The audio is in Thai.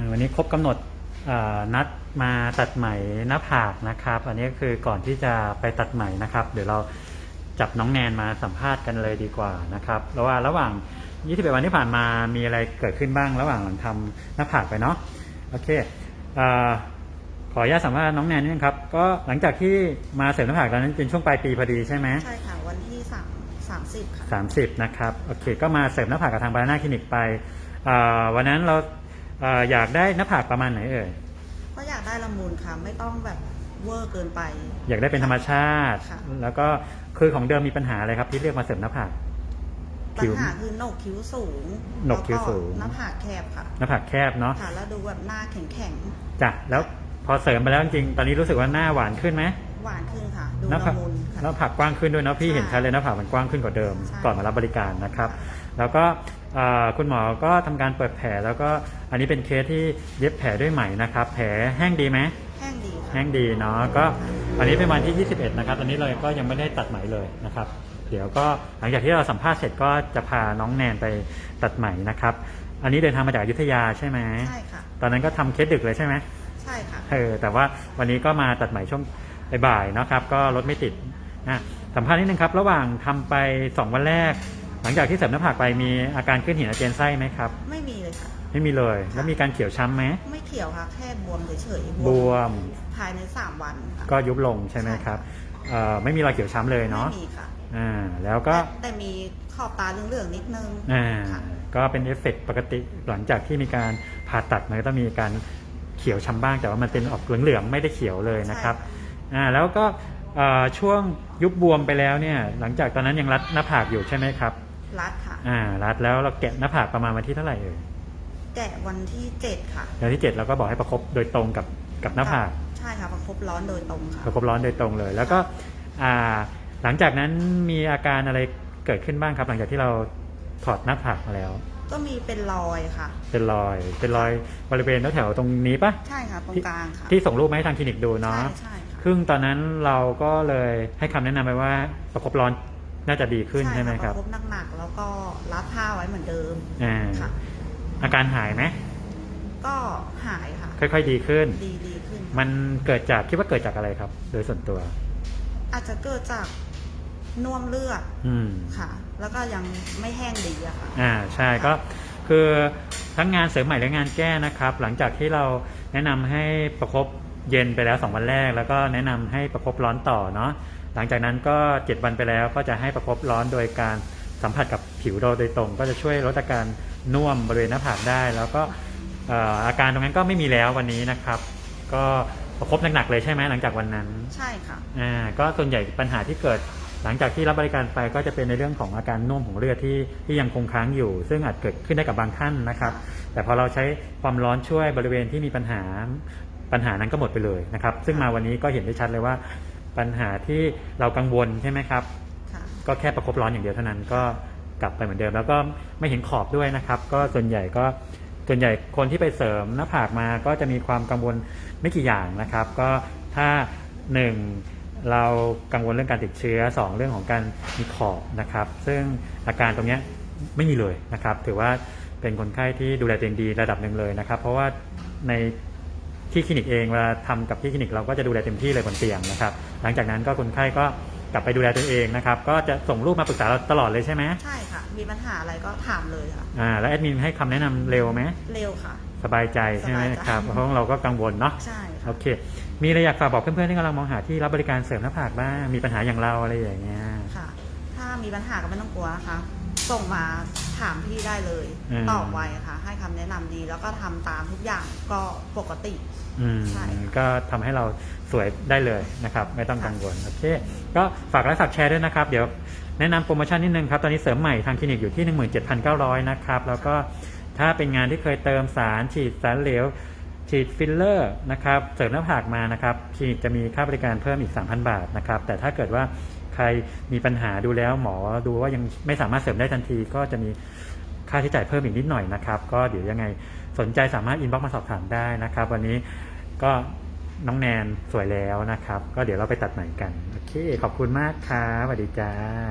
อ่าวันนี้ครบกำหนดอ่านัดมาตัดไหมหน้าผากนะครับ อันนี้คือก่อนที่จะไปตัดไหมนะครับ เดี๋ยวเราจับน้องแนนมาสัมภาษณ์กันเลยดีกว่านะครับแล้วว่าระหว่าง 21 วันที่ผ่านมามีอะไรเกิดขึ้นบ้าง ระหว่างหลังทำหน้าผากไปเนาะโอเคอ่าขออนุญาตสัมภาษณ์น้องแนนนิดนึงครับ ก็หลังจากที่มาเสริมหน้าผากตอนนั้นเป็นช่วงปลายปีพอดีใช่ไหมใช่ค่ะวันที่สามสามสิบค่ะสามสิบนะครับโอเค ก็มาเสริมหน้าผากกับทางบานาคลินิกไปอ่าวันนั้นเรา อ่าอยากได้หน้าผากประมาณไหนเอ่ยก็อยากได้ละมุนค่ะ ไม่ต้องแบบเวอร์เกินไป อยากได้เป็นธรรมชาติ ค่ะ แล้วก็คือของเดิมมีปัญหาอะไรครับ ที่เรียกมาเสริมหน้าผาก ปัคิ้ญวหาคือโหนกคิ้วสูงโหนกคิ้วสูง แล้ก็หน้าผากแคบค่ะหน้าผากแคบเนาะค่ะแล้วดูแบบหน้าแข็งแข็งจ้ะแล้วพอเสริมไปแล้วจริงๆตอนนี้รู้สึกว่าหน้าหวานขึ้นไหมๆหวานขึ้นค่ะ ดูหน้าละผากมุนค่ะ หน้าผากกว้างขึ้นด้วยเนาะพี่ใช่เห็นชัดเลยหน้าผากมันกว้างขึ้นกว่าเดิมใช่ ก่อนมารับบริการนะครับค่ะ แล้วก็อ่าคุณหมอก็ทำการเปิดแผลแล้วก็อันนี้เป็นเคสที่เย็บแผลด้วยไหมนะครับ แผลแห้งดีไหมแห้งดีค่ะแห้งดีเนาะก็วันนี้เป็นวันที่ 21 นะครับตอนนี้เราก็ยังไม่ได้ตัดไหมเลยนะครับ เดี๋ยวก็หลังจากที่เราสัมภาษณ์เสร็จก็จะพาน้องแนนไปตัดไหมนะครับ อันนี้เดินทางมาจากอยุธยาใช่ไหมใช่ค่ะตอนนั้นก็ทำเคสดึกเลยใช่ไหมใช่ค่ะเออแต่ว่าวันนี้ก็มาตัดไหมช่วงบ่ายๆนะครับ ก็รถไม่ติดนะสัมภาษณ์นิดนึงครับ ระหว่างทำไป 2 วันแรก หลังจากที่เสริมหน้าผากไปมีอาการขึ้นหินอาเจียนไส้ไหมครับ ไม่มีเลยค่ะ ไม่มีเลย แล้วมีการเขียวช้ำไหม ไม่เขียวค่ะ แค่บวมเฉยๆบวม ภายในสามวันค่ะก็ยุบลงใช่ไหมครับเอ่อไม่มีรอยเขียวช้ำเลยเนาะ ไม่มีค่ะอ่า แล้วก็ แต่แต่มีขอบตาเหลืองๆนิดนึงอ่า ค่ะ ก็เป็นเอฟเฟกต์ปกติหลังจากที่มีการผ่าตัดมันก็ต้องมีการเขียวช้ำบ้าง แต่ว่ามันเป็นออกเหลืองๆไม่ได้เขียวเลยนะครับใช่อ่า แล้วก็เอ่อช่วงยุบบวมไปแล้วเนี่ย หลังจากตอนนั้นยังรัดหน้าผากอยู่ใช่ไหมครับ รัดค่ะ อ่า รัดแล้วเราแกะหน้าผากประมาณวันที่เท่าไหร่เอ่ยแกะวันที่เจ็ดค่ะวันที่เจ็ดเราก็บอกให้ประคบโดยตรงกับกับหน้าผาก ใช่ค่ะประคบร้อนโดยตรงค่ะ ประคบร้อนโดยตรงเลย แล้วก็ อ่า หลังจากนั้นมีอาการอะไรเกิดขึ้นบ้างครับ หลังจากที่เราถอดหน้าผากมาแล้ว ก็มีเป็นรอยค่ะ เป็นรอย เป็นรอยบริเวณแถวๆตรงนี้ปะใช่ค่ะตรงกลางค่ะ ที่ส่งรูปมาให้ทางคลินิกดูเนาะใช่ใช่ค่ะซึ่งตอนนั้นเราก็เลยให้คำแนะนำไปว่าประคบร้อน น่าจะดีขึ้นใช่ไหมครับประคบหนักๆแล้วก็รัดผ้าไว้เหมือนเดิมอ่าค่ะ อาการหายไหมก็หายค่ะ ค่อยๆดีขึ้น ดีดีขึ้น มันเกิดจากคิดว่าเกิดจากอะไรครับ โดยส่วนตัว อาจจะเกิดจากน่วมเลือดอืมค่ะ แล้วก็ยังไม่แห้งดีอะค่ะ อ่าใช่ก็คือทั้งงานเสริมใหม่และงานแก้นะครับ หลังจากที่เราแนะนำให้ประคบเย็นไปแล้ว 2 วันแรก แล้วก็แนะนำให้ประคบร้อนต่อเนาะ หลังจากนั้นก็ 7 วันไปแล้วก็จะให้ประคบร้อนโดยการสัมผัสกับผิวเราโดยตรง ก็จะช่วยลดอาการน่วมบริเวณหน้าผากได้ แล้วก็เอ่ออาการตรงนั้นก็ไม่มีแล้ววันนี้นะครับ ก็ประคบหนักๆเลยใช่ไหมหลังจากวันนั้น ใช่ค่ะอ่าก็ส่วนใหญ่ปัญหาที่เกิดหลังจากที่รับบริการไปก็จะเป็นในเรื่องของอาการน่วมของเลือดที่ที่ยังคงค้างอยู่ ซึ่งอาจเกิดขึ้นได้กับบางท่านนะครับ แต่พอเราใช้ความร้อนช่วยบริเวณที่มีปัญหาปัญหานั้นก็หมดไปเลยนะครับ ซึ่งมาวันนี้ก็เห็นได้ชัดเลยว่า ปัญหาที่เรากังวลใช่ไหมครับ ค่ะ ก็แค่ประคบร้อนอย่างเดียวเท่านั้นก็กลับไปเหมือนเดิม แล้วก็ไม่เห็นขอบด้วยนะครับ ก็ส่วนใหญ่ก็ส่วนใหญ่คนที่ไปเสริมหน้าผากมาก็จะมีความกังวลไม่กี่อย่างนะครับ ก็ถ้าหนึ่งเรากังวลเรื่องการติดเชื้อสองเรื่องของการมีขอบนะครับ ซึ่งอาการตรงเนี้ยไม่มีเลยนะครับ ถือว่าเป็นคนไข้ที่ดูแลตัวเองดีระดับหนึ่งเลยนะครับ เพราะว่าใน ที่คลินิกเองเวลาทำกับที่คลินิกเราก็จะดูแลเต็มที่เลยบนเตียงนะครับ หลังจากนั้นก็คนไข้ก็กลับไปดูแลตัวเองนะครับ ก็จะส่งรูปมาปรึกษาเราตลอดเลยใช่ไหมใช่ค่ะ มีปัญหาอะไรก็ถามเลยค่ะ อ่าแล้วแอดมินให้คำแนะนำเร็วไหม เร็วค่ะ สบายใจใช่ไหมสบายใจ ครับ เพราะเราก็กังวลเนาะ ใช่โอค่ะเค มีอะไรอยากฝากบอกเพื่อนๆที่กำลังมองหาที่รับบริการเสริมหน้าผากบ้าง มีปัญหาอย่างเราอะไรอย่างเงี้ย ค่ะ ถ้ามีปัญหาก็ไม่ต้องกลัวนะคะ ส่งมาถามพี่ได้เลย อืม ตอบไวค่ะ ให้คำแนะนำดีแล้วก็ทำตามทุกอย่างก็ปกติ อืมใช่ก็ทำให้เราสวยได้เลยนะครับ ไม่ต้องกังวลโอเคก็ฝากไลค์ฝากแชร์ด้วยนะครับ เดี๋ยวแนะนำโปรโมชั่นนิดนึงครับ ตอนนี้เสริมใหม่ทางคลินิกอยู่ที่ 17,900 นะครับ แล้วก็ถ้าเป็นงานที่เคยเติมสารฉีดสารเหลว ฉีดฟิลเลอร์นะครับเสริมหน้าผากมานะครับคลินิกจะมีค่าบริการเพิ่มอีก 3,000 บาทนะครับแต่ถ้าเกิดว่าใค รมีปัญหาดูแล้วหมอดูว่ายังไม่สามารถเสริมได้ทันที ก็จะมีค่าใช้จ่ายเพิ่มอีกนิดหน่อยนะครับ ก็เดี๋ยวยังไงสนใจสามารถอินบ็อกมาสอบถามได้นะครับ วันนี้ก็น้องแนนสวยแล้วนะครับ ก็เดี๋ยวเราไปตัดใหม่กัน โอเค ขอบคุณมากครับสวัสดีจ้า